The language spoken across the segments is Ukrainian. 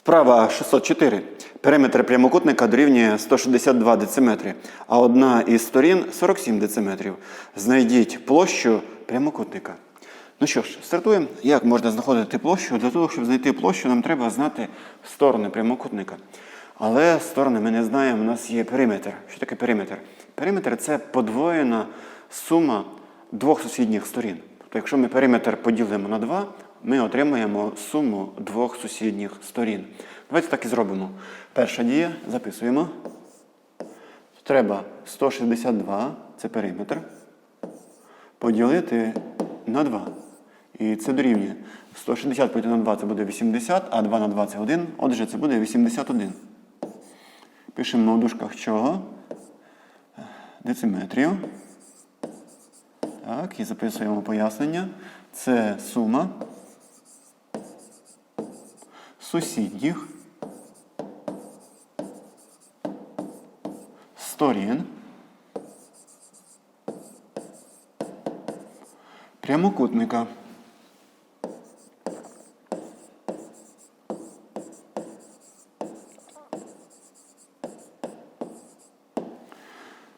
Вправа 604. Периметр прямокутника дорівнює 162 дециметри, а одна із сторін 47 дециметрів. Знайдіть площу прямокутника. Ну що ж, стартуємо. Як можна знаходити площу? Для того, щоб знайти площу, нам треба знати сторони прямокутника. Але сторони ми не знаємо, у нас є периметр. Що таке периметр? Периметр це подвоєна сума двох сусідніх сторін. Тобто, якщо ми периметр поділимо на 2, ми отримаємо суму двох сусідніх сторін. Давайте так і зробимо. Перша дія записуємо. Треба 162, це периметр, поділити на 2. І це дорівнює. 160 поділити на 2 це буде 80, а 2 на 2 це 1. Отже, це буде 81. Пишемо у дужках чого? Дециметрів. Так, і записуємо пояснення. Це сума сусідніх сторін прямокутника.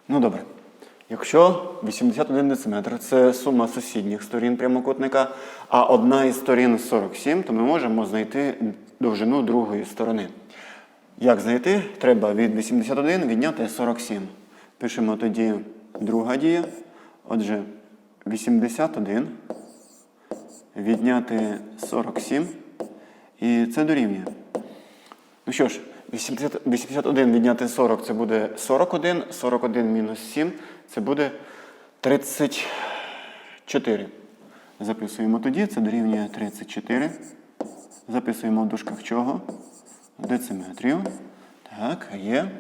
Ну добре. Якщо 81 дециметр це сума сусідніх сторін прямокутника, а одна із сторін 47, то ми можемо знайти довжину другої сторони. Як знайти? Треба від 81 відняти 47. Пишемо тоді друга дія. Отже, 81 відняти 47. І це дорівнює. Ну що ж, 80 81 відняти 40 це буде 41. 41 мінус 7 це буде 34. Записуємо тоді, це дорівнює 34. Записуємо в дужках чого? Дециметрів. Так, є.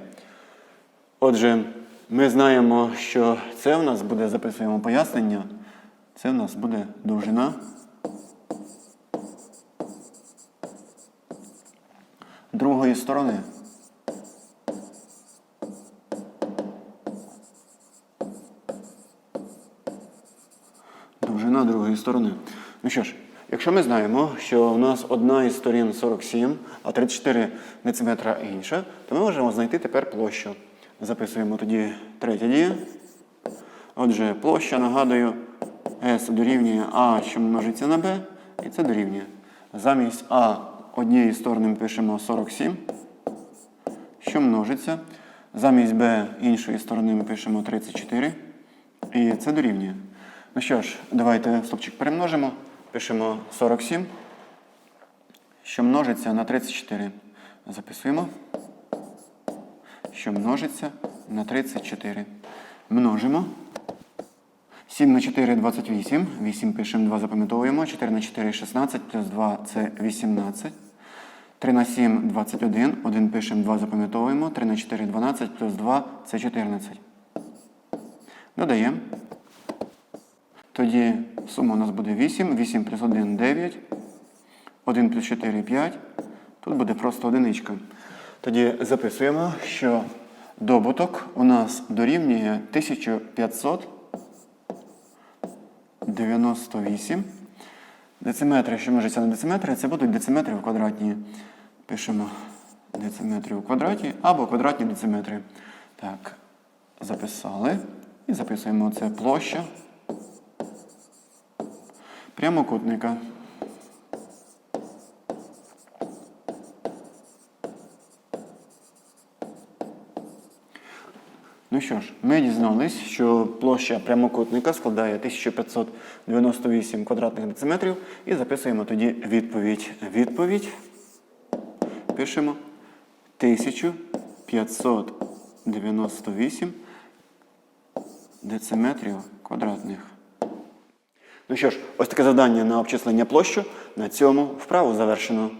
Отже, ми знаємо, що це в нас буде, записуємо пояснення. Це в нас буде довжина другої сторони. Довжина другої сторони. Ну що ж, якщо ми знаємо, що у нас одна із сторін 47, а 34 дециметра інша, то ми можемо знайти тепер площу. Записуємо тоді третя дія. Отже, площа, нагадую, S дорівнює А, що множиться на B, і це дорівнює. Замість А однієї сторони ми пишемо 47, що множиться. Замість Б іншої сторони ми пишемо 34. І це дорівнює. Ну що ж, давайте стопчик перемножимо. Пишемо 47, що множиться на 34. Записуємо. Що множиться на 34. Множимо. 7 на 4 28. 8 пишемо, 2 запам'ятовуємо. 4 на 4 16, плюс 2 це 18. 3 на 7 21. 1 пишемо, 2 запам'ятовуємо. 3 на 4 12, плюс 2 це 14. Додаємо. Тоді сума у нас буде 8. 8 плюс 1 9. 1 плюс 4 5. Тут буде просто одиничка. Тоді записуємо, що добуток у нас дорівнює 1598. Дециметри, що множиться на дециметри, це будуть дециметри в квадратні. Пишемо дециметри у квадраті або квадратні дециметри. Так, записали. І записуємо це площа прямокутника. Ну що ж, ми дізнались, що площа прямокутника складає 1598 квадратних дециметрів і записуємо тоді відповідь. Відповідь пишемо 1598 дециметрів квадратних. Ну що ж, ось таке завдання на обчислення площу. На цьому вправу завершено.